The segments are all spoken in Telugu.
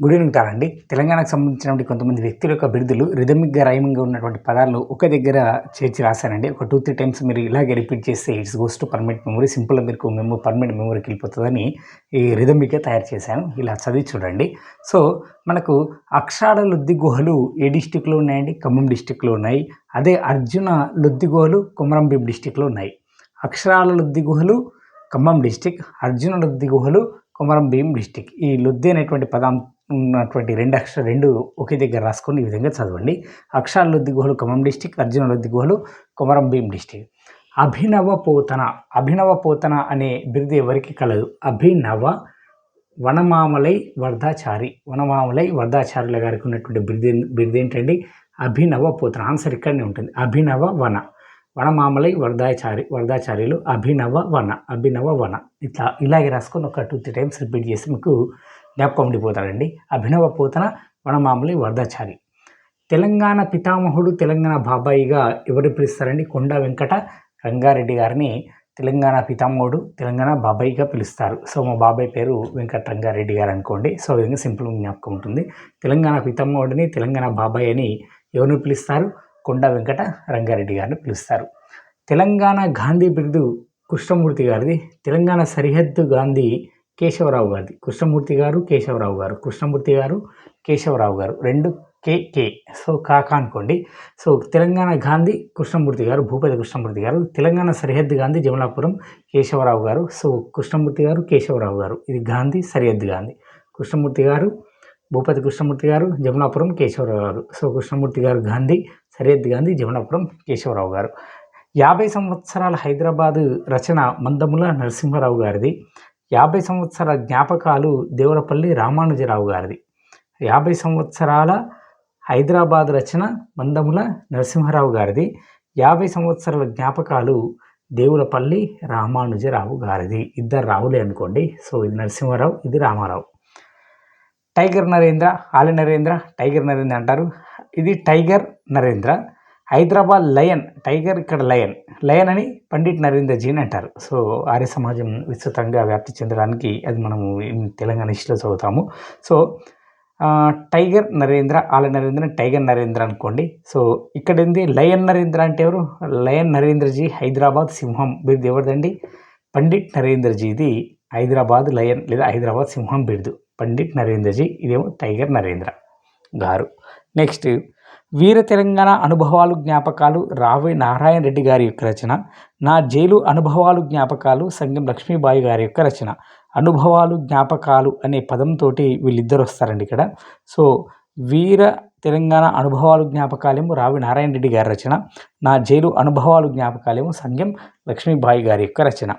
గుడ్ ఈవినింగ్ తానండి తెలంగాణకు సంబంధించినటువంటి కొంతమంది వ్యక్తుల యొక్క బిరుదులు రిథమిక్గా రైమింగ్గా ఉన్నటువంటి పదాలు ఒక దగ్గర చేర్చి రాశానండి ఒక టూ త్రీ టైమ్స్ మీరు ఇలాగే రిపీట్ చేస్తే it's goes to permanent memory సింపుల్గా మీకు మెమో పర్మనెంట్ మెమరీకి వెళ్ళిపోతుందని ఈ రిథమిక్గా తయారు చేశాను. ఇలా చదివి చూడండి. సో మనకు అక్షరాల లొద్ది గుహలు ఏ డిస్టిక్లో ఉన్నాయండి? ఖమ్మం డిస్టిక్లో ఉన్నాయి. అదే అర్జున లొద్ది గుహలు కొమరంభీం డిస్టిక్లో ఉన్నాయి. అక్షరాల లొద్ది గుహలు ఖమ్మం డిస్టిక్ అర్జున లొద్ది గుహలు కొమరం భీం డిస్టిక్ ఈ లొద్ది అనేటువంటి పదం ఉన్నటువంటి రెండు అక్షర రెండు ఒకే దగ్గర రాసుకొని ఈ విధంగా చదవండి. అక్షరాల లొద్ది గుహలు ఖమ్మం డిస్టిక్ అర్జున లొద్ది గుహలు కొమరం భీం డిస్టిక్. అభినవ పోతన అభినవ పోతన అనే బిరుదు ఎవరికి కలదు? అభినవ వనమామలై వర్ధాచారి వనమామలై వర్ధాచారుల గారికి ఉన్నటువంటి బిరుదే బిరుదు ఏంటండి అభినవ పోతన ఆన్సర్ ఇక్కడనే ఉంటుంది. అభినవ వన వనమామలై వరదాచారి వరదాచార్యులు అభినవ వన అభినవ వన. ఇట్లా ఇలాగే రాసుకొని ఒక టూ త్రీ టైమ్స్ రిపీట్ చేసి మీకు జ్ఞాపకం ఉండిపోతాడండి. అభినవ పోతన వనమామలి వరదాచారి. తెలంగాణ పితామహుడు తెలంగాణ బాబాయిగా ఎవరు పిలుస్తారండి? కొండ వెంకట రంగారెడ్డి గారిని తెలంగాణ పితామహుడు తెలంగాణ బాబాయిగా పిలుస్తారు. సో మా బాబాయ్ పేరు వెంకట రంగారెడ్డి గారు అనుకోండి. సో విధంగా సింపుల్ జ్ఞాపకం ఉంటుంది. తెలంగాణ పితామహుడిని తెలంగాణ బాబాయ్ అని ఎవరిని పిలుస్తారు? కొండ వెంకట రంగారెడ్డి గారిని పిలుస్తారు. తెలంగాణ గాంధీ బిరుదు కృష్ణమూర్తి గారిది. తెలంగాణ సరిహద్దు గాంధీ కేశవరావు గారిది. కృష్ణమూర్తి గారు కేశవరావు గారు. కృష్ణమూర్తి గారు కేశవరావు గారు. రెండు కేకే సో కాకా అనుకోండి. సో తెలంగాణ గాంధీ కృష్ణమూర్తి గారు భూపతి కృష్ణమూర్తి గారు. తెలంగాణ సరిహద్దు గాంధీ జమలాపురం కేశవరావు గారు. సో కృష్ణమూర్తి గారు కేశవరావు గారు. ఇది గాంధీ సరిహద్దు గాంధీ. కృష్ణమూర్తి గారు భూపతి కృష్ణమూర్తి గారు జమునాపురం కేశవరావు గారు. సో కృష్ణమూర్తి గారు గాంధీ సరిహద్దు గాంధీ జమునాపురం కేశవరావు గారు. యాభై సంవత్సరాల హైదరాబాదు రచన మందముల నరసింహారావు గారిది. యాభై సంవత్సరాల జ్ఞాపకాలు దేవరపల్లి రామానుజరావు గారిది. యాభై సంవత్సరాల హైదరాబాద్ రచన మందముల నరసింహారావు గారిది. యాభై సంవత్సరాల జ్ఞాపకాలు దేవులపల్లి రామానుజరావు గారిది. ఇద్దరు రావులే అనుకోండి. సో ఇది నరసింహారావు ఇది రామారావు. టైగర్ నరేంద్ర ఆలి నరేంద్ర టైగర్ నరేంద్ర అంటారు. ఇది tiger Narendra. Hyderabad lion tiger ఇక్కడ లయన్. లయన్ అని పండిట్ నరేంద్ర జీని అంటారు. సో ఆర్య సమాజం విస్తృతంగా వ్యాప్తి చెందడానికి అది మనము తెలంగాణ హిస్టరీలో చదువుతాము. So tiger Narendra Ale Narendra tiger Narendra అనుకోండి. సో ఇక్కడ ఏంది లయన్ నరేంద్ర అంటే ఎవరు? లయన్ నరేంద్రజీ హైదరాబాద్ సింహం బిరుదు ఎవరిదండి? పండిట్ నరేంద్రజీది హైదరాబాద్ లయన్ లేదా హైదరాబాద్ సింహం బిరుదు. పండిట్ నరేంద్రజీ ఇదేమో టైగర్ నరేంద్ర గారు. నెక్స్ట్ వీర తెలంగాణ అనుభవాలు జ్ఞాపకాలు రావి నారాయణ రెడ్డి గారి యొక్క రచన నా జైలు అనుభవాలు జ్ఞాపకాలు సంగం లక్ష్మీబాయి గారి యొక్క రచన. అనుభవాలు జ్ఞాపకాలు అనే పదంతో వీళ్ళిద్దరు వస్తారండి ఇక్కడ. సో వీర తెలంగాణ అనుభవాలు జ్ఞాపకాలేమో రావి నారాయణ రెడ్డి గారి రచన నా జైలు అనుభవాలు జ్ఞాపకాలేమో సంగం లక్ష్మీబాయి గారి యొక్క రచన.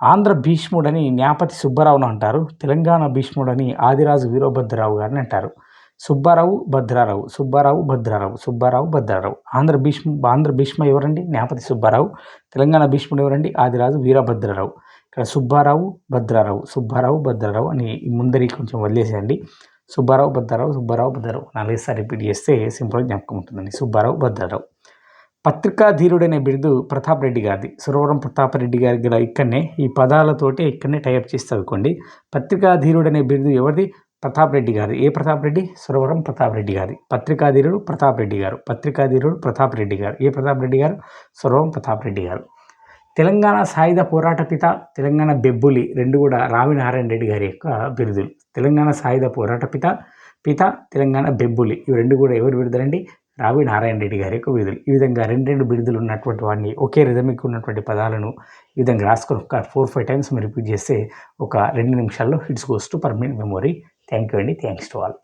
ఆంధ్ర భీష్ముడని న్యాపతి సుబ్బారావును అంటారు తెలంగాణ భీష్ముడని ఆదిరాజు వీరభద్రరావు గారిని అంటారు. సుబ్బారావు భద్రారావు సుబ్బారావు భద్రారావు సుబ్బారావు భద్రారావు. ఆంధ్ర భీష్మ ఆంధ్ర భీష్మ ఎవరండి? నేపతి సుబ్బారావు. తెలంగాణ భీష్ముడు ఎవరండి? ఆదిరాజు వీరభద్రరావు. ఇక్కడ సుబ్బారావు భద్రారావు సుబ్బారావు భద్రారావు అని ముందరి కొంచెం వదిలేసేయండి. సుబ్బారావు భద్రారావు సుబ్బారావు భద్రారావు. నాలుగేసారి రిపీట్ చేస్తే సింపుల్గా జ్ఞాపకం ఉంటుందండి. సుబ్బారావు భద్రారావు. పత్రికా ధీరుడనే బిరుదు ప్రతాప్ రెడ్డి గారిది. సురవరం ప్రతాప్ రెడ్డి గారి కూడా ఇక్కడనే ఈ పదాలతోటి ఇక్కడనే టైప్ చేసి చదువుకోండి. పత్రికా ధీరుడనే బిరుదు ఎవరిది? ప్రతాప్ రెడ్డి గారు. ఏ ప్రతాప్ రెడ్డి సురవరం ప్రతాప్ రెడ్డి గారి. పత్రికాధీరుడు ప్రతాప్ రెడ్డి గారు. పత్రికాధీరుడు ప్రతాప్ రెడ్డి గారు. ఏ ప్రతాప్ రెడ్డి గారు? సురవరం ప్రతాప్ రెడ్డి గారు. తెలంగాణ సాయుధ పోరాట పిత తెలంగాణ బెబ్బులి రెండు కూడా రావినారాయణ రెడ్డి గారి యొక్క బిరుదులు. తెలంగాణ సాయుధ పోరాట పిత పిత తెలంగాణ బెబ్బులి. ఇవి రెండు కూడా ఎవరు బిరుదులండి? రావి నారాయణ రెడ్డి గారి యొక్క బిరుదులు. ఈ విధంగా రెండు రెండు బిరుదులు ఉన్నటువంటి వాడిని ఒకే రిధమిక్ ఉన్నటువంటి పదాలను ఈ విధంగా రాసుకొని ఒక ఫోర్ ఫైవ్ టైమ్స్ మీరు రిపీట్ చేస్తే ఒక రెండు నిమిషాల్లో it's goes to permanent memory thank you అండి. Thanks to all.